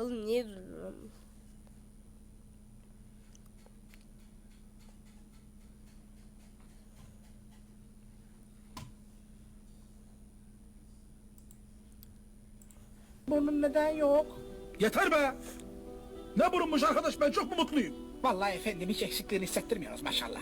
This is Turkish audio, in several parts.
Oğlum niye durdun? Burnun neden yok? Yeter be! Ne burunmuş arkadaş ben çok mu mutluyum? Vallahi efendim hiç eksikliğini hissettirmiyoruz maşallah.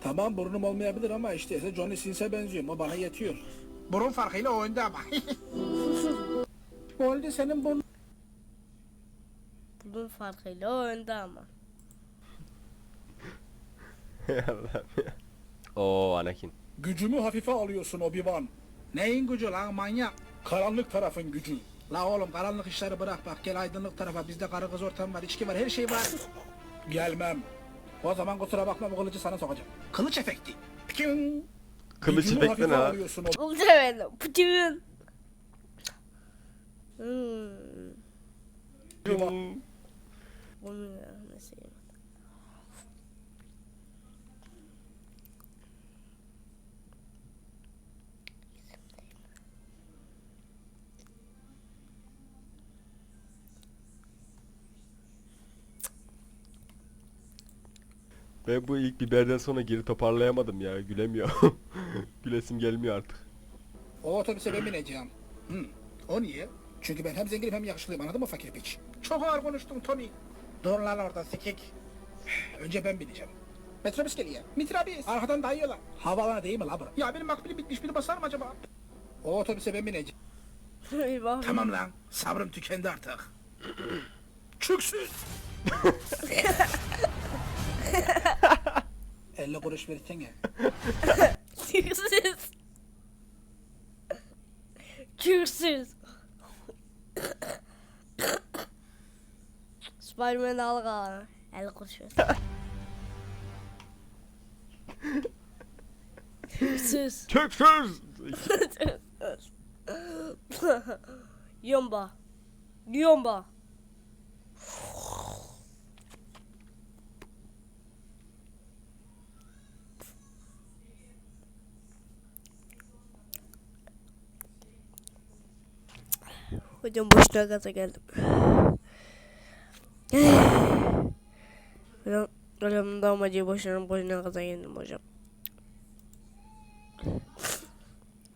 Tamam burnum olmayabilir ama işte ise Johnny Sins'e benziyorum o bana yetiyor. Burun farkıyla oyunda ama. Oldu senin burnun. Bunun farkıyla o önde ama. Allah'ım ya. Oo Anakin. Gücümü hafife alıyorsun Obi-Wan. Neyin gücü lan manyak? Karanlık tarafın gücü. La oğlum karanlık işleri bırak bak gel aydınlık tarafa bizde karı kız ortam var içki var her şey var. Gelmem. o zaman kusura bakma bu kılıcı sana sokacağım. Kılıç efekti. Pikin. Kılıç Gücümü efekti hafife ne lan? alıyorsun Obi- Oğlum demedim. Pıtırın. Hmm. Ya mesela. Ben bu ilk biberden sonra geri toparlayamadım ya. Gülemiyorum. Gülesim gelmiyor artık. O otobüse ben bineceğim. Hı. O niye? Çünkü ben hem zenginim hem yakışıklıyım anladın mı fakir piç? Çok ağır konuştun Tony. Dur lan orada sikik. Önce ben bineceğim. Metrobüs geliyor. Mitrabüs. Arkadan dayıyorlar. Havalana değil mi la bura? Ya benim makbulim bitmiş biri basar mı acaba? O otobüse ben bineceğim. Eyvah. Tamam lan sabrım tükendi artık. Çüksüz. 50 kuruş versene. Kürsüz. Kürsüz. Spiderman al kalanı. El ver. Kürsüz. Köksüz! Yomba. Yomba. Hocam boşuna gaza geldim. Hocam, hocam da amacı boşuna boşuna gaza geldim hocam.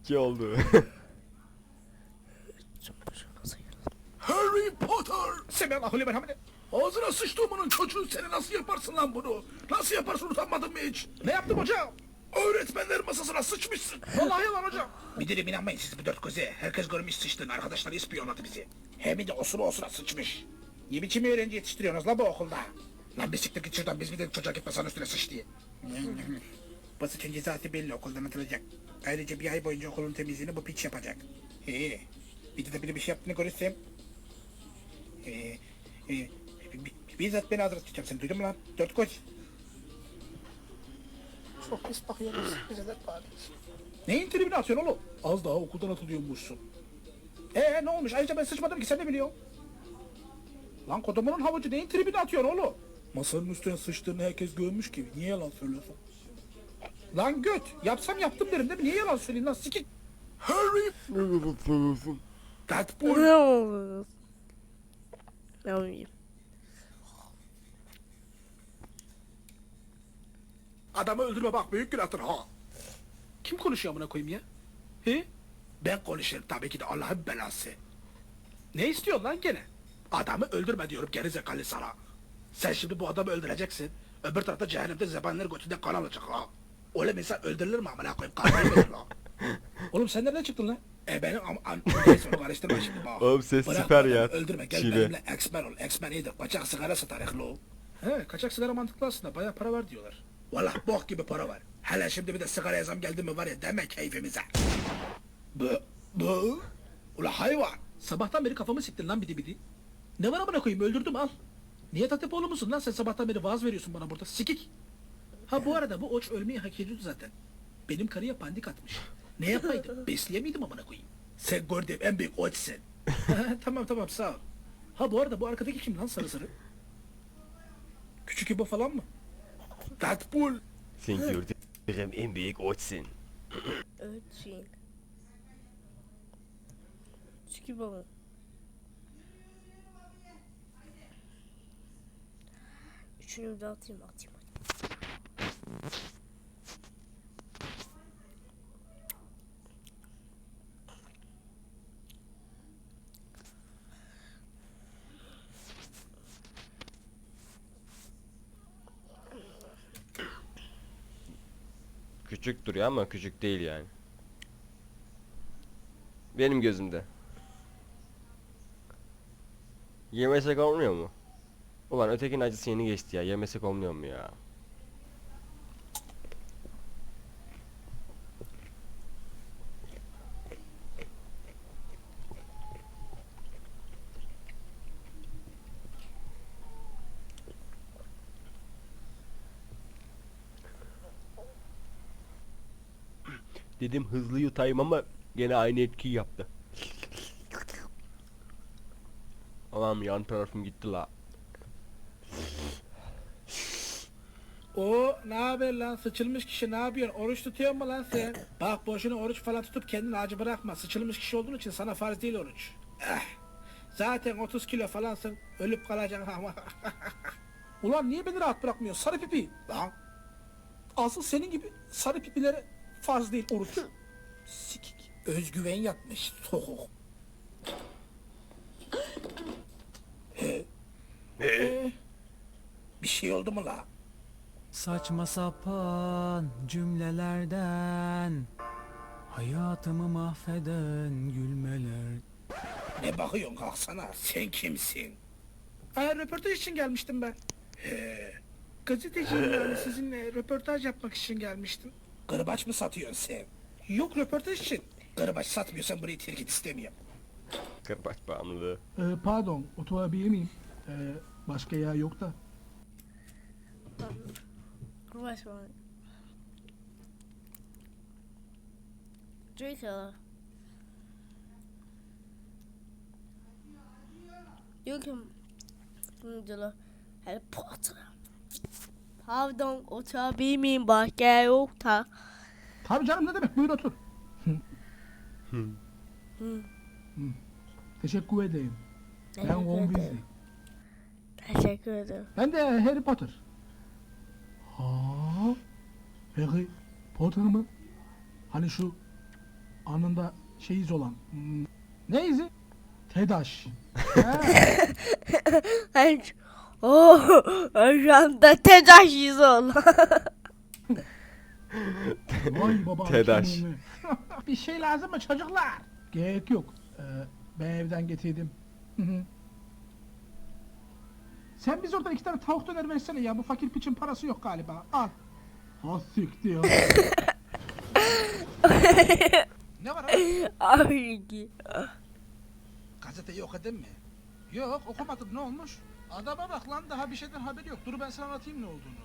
İki oldu. Harry Potter. Semelahü merhamet. Ağzına sıçtığımın çocuğu seni nasıl yaparsın lan bunu? Nasıl yaparsın utanmadın mı hiç? Ne yaptım hocam? Öğretmenler masasına sıçmışsın. Vallahi yalan hocam. Bir dilim inanmayın siz bu dört göze. Herkes görmüş sıçtığını. Arkadaşları ispiyonladı bizi. Hem de osura osura sıçmış. Ne biçim öğrenci yetiştiriyorsunuz la bu okulda? Lan bir siktir git şuradan biz bir de çocuğa gitmesen üstüne sıç diye. bu sıçın cezası belli okuldan atılacak. Ayrıca bir ay boyunca okulun temizliğini bu piç yapacak. He. Bir de biri bir şey yaptığını görürsem. He. He. bi- Bizzat beni hazır tutacağım seni duydun mu lan? Dört koç. Çok pis bakıyoruz. Bize de bari. Neyin tribüne atıyorsun oğlum? Az daha okuldan atılıyormuşsun. Ee ne olmuş? Ayrıca ben sıçmadım ki sen de biliyorsun. Lan kodumunun havucu neyin tribüne atıyorsun oğlum? Masanın üstüne sıçtığını herkes görmüş gibi. Niye yalan söylüyorsun? Lan göt. Yapsam yaptım derim değil mi? Niye yalan söyleyeyim lan sikik. Harry Deadpool. Ne oldu? Ne yapayım? Adamı öldürme bak büyük günahtır ha. Kim konuşuyor amına koyayım ya? He? Ben konuşurum tabii ki de Allah'ın belası. Ne istiyorsun lan gene? Adamı öldürme diyorum gerizekalı sana. Sen şimdi bu adamı öldüreceksin. Öbür tarafta cehennemde zebanlar götünde kan alacak ha. Öyle insan öldürülür mü amına koyayım? Kan verir la. Oğlum sen nereden çıktın lan? E benim am am neyse onu karıştırma şimdi bak. Oğlum ses Bırak süper adamı, ya. Öldürme gel Şive. benimle X-Men ol. X-Men iyidir. Kaçak sigara satar lo. He kaçak sigara mantıklı aslında. Bayağı para var diyorlar. Valla bok gibi para var. Hele şimdi bir de sigara zam geldi mi var ya deme keyfimize. Bu, bu. Ula hayvan. Sabahtan beri kafamı siktin lan bidi bidi. Ne var amına koyayım öldürdüm al. Niye Atepoğlu musun lan sen sabahtan beri vaaz veriyorsun bana burada sikik. Ha bu arada bu oç ölmeyi hak ediyordu zaten. Benim karıya pandik atmış. Ne yapaydım? Besleyemiydim amına koyayım. Sen gördüğüm en büyük oçsun. tamam tamam sağ ol. Ha bu arada bu arkadaki kim lan sarı sarı? Küçük İbo falan mı? Deadpool. Sen gördüğüm en büyük oçsun. Ötçin. Çünkü baba. Şunu de atayım atayım. Küçük duruyor ama küçük değil yani. Benim gözümde. Yemesek olmuyor mu? Ulan ötekinin acısı yeni geçti ya. Yemesek olmuyor mu ya? Dedim hızlı yutayım ama gene aynı etkiyi yaptı. Allah'ım yan tarafım gitti la. O ne haber lan sıçılmış kişi ne yapıyorsun? Oruç tutuyor mu lan sen? Bak boşuna oruç falan tutup kendini acı bırakma. Sıçılmış kişi olduğun için sana farz değil oruç. Eh. Zaten 30 kilo falansın ölüp kalacaksın ama. Ulan niye beni rahat bırakmıyorsun sarı pipi? Lan. Asıl senin gibi sarı pipilere farz değil oruç. Sikik. Özgüven yatmış. Soğuk. Ee, bir şey oldu mu la? Saçma sapan cümlelerden Hayatımı mahveden gülmeler Ne bakıyorsun kalksana sen kimsin? Aa, röportaj için gelmiştim ben. He, gazeteciyim yani sizinle röportaj yapmak için gelmiştim. Kırbaç mı satıyorsun sen? Yok röportaj için. Kırbaç satmıyorsan burayı terk et istemiyorum. Kırbaç bağımlılığı. Ee, pardon oturabilir miyim? Ee, başka yer yok da. Kırbaç var. Draco. Yok ki Şimdi Harry Potter. Pardon oturabilir miyim? Başka yok da. Tabii canım ne demek buyur otur. Hı. Hı. Teşekkür ederim. Ben Teşekkür Ron ederim. Teşekkür ederim. Ben de Harry Potter. Ha? Harry Potter mı? Hani şu anında şey iz olan. Hmm, ne izi? TEDAŞ. Ben Oh, ben şu anda tedaşiyiz. Vay baba. TEDAŞ. Bir şey lazım mı çocuklar? Gerek yok. Ee, ben evden getirdim. Hı hı. Sen biz oradan iki tane tavuk döner versene ya. Bu fakir piçin parası yok galiba. Al. Ha siktir. ne var abi? Ay ki. Gazeteyi okudun mu? Yok okumadım ne olmuş? Adama bak lan daha bir şeyden haberi yok. Dur ben sana anlatayım ne olduğunu.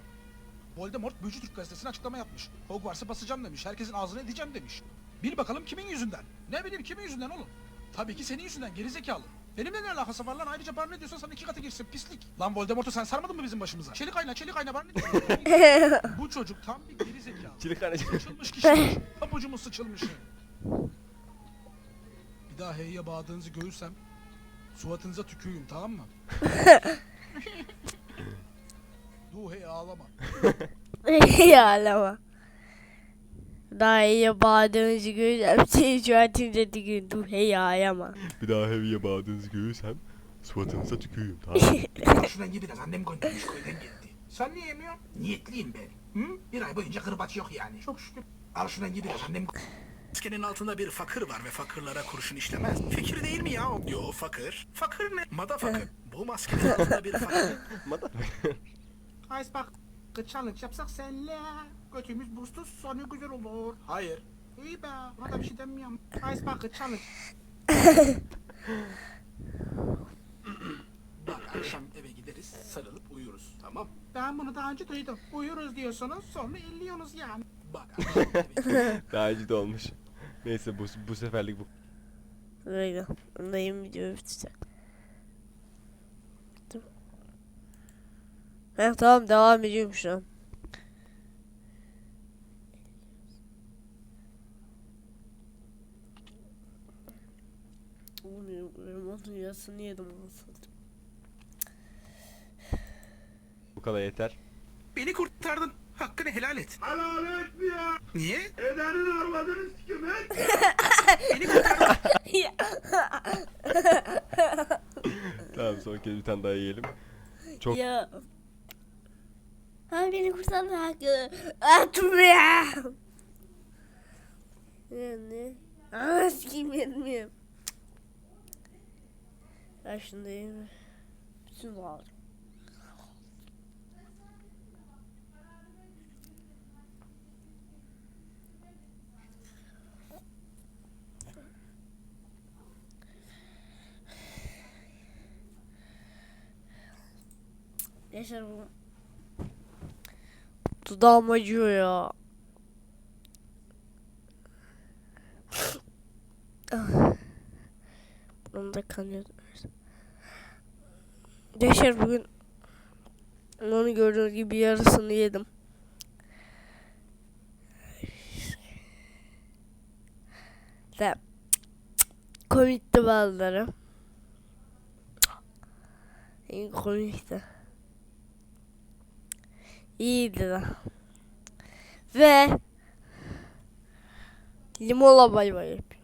Voldemort Büyücü Türk gazetesine açıklama yapmış. Hogwarts'ı basacağım demiş. Herkesin ağzını edeceğim demiş. Bil bakalım kimin yüzünden? Ne bileyim kimin yüzünden oğlum? Tabii ki senin yüzünden gerizekalı. Benimle ne alakası var lan? Ayrıca bana ne diyorsan sana iki katı girsin pislik. Lan Voldemort'u sen sarmadın mı bizim başımıza? Çelik ayna çelik ayna bana ne diyorsun? Bu çocuk tam bir gerizekalı. Çilik Sıçılmış kişi. Pabucumuz sıçılmış. Bir daha heyye bağladığınızı görürsem suratınıza tüküreyim tamam mı? Dur hey ağlama. Ağlama. Daha iyi bağırdığınızı göreceğim. Seni şu an timde gün dur hey ağlama. Bir daha heavy'e bağladığınızı görürsem suratınıza tüküreyim tamam mı? Al şuna ye biraz annem göndermiş köyden geldi. Sen niye yemiyorsun? Niyetliyim ben. Hı? Bir ay boyunca kırbaç yok yani. Çok şükür. Al şuna ye biraz annem Maskenin altında bir fakir var ve fakirlere kurşun işlemez. Fikir değil mi ya? o? Yo fakir. Fakir ne? Mada fakir. Bu maskenin altında bir fakir. Guys bak. Challenge yapsak senle. Götümüz buzsuz sonu güzel olur. Hayır. İyi be. Buna da bir şey demiyorum. Guys bak challenge. Bak akşam eve gideriz sarılıp uyuruz tamam. Ben bunu daha önce duydum. Uyuruz diyorsunuz sonra elliyorsunuz yani. Bak akşam eve gideriz. Daha acı da olmuş. Neyse bu, bu seferlik bu. Böyle. Ondayım videoyu bitecek. Heh tamam devam ediyorum şu an. Yasını yedim anasını. Bu kadar yeter. Beni kurtardın. Hakkını helal et. Helal etmiyor. Niye? Edenin arvadını sikim et. Beni kurtardın. Tamam son kez bir tane daha yiyelim. Çok ya. Ha beni kurtardı hakkı. Ya. Yani. Aa sikeyim yetmiyor. Ya şimdi yeme. Bütün var. Yaşar bu. Dudağım acıyor ya. Ah. Bunun da kanıyor. Yaşar bugün onu gördüğünüz gibi yarısını yedim. De komikti bazıları. En komikti. İyiydi de. Ve limonla bay bay yapıyor.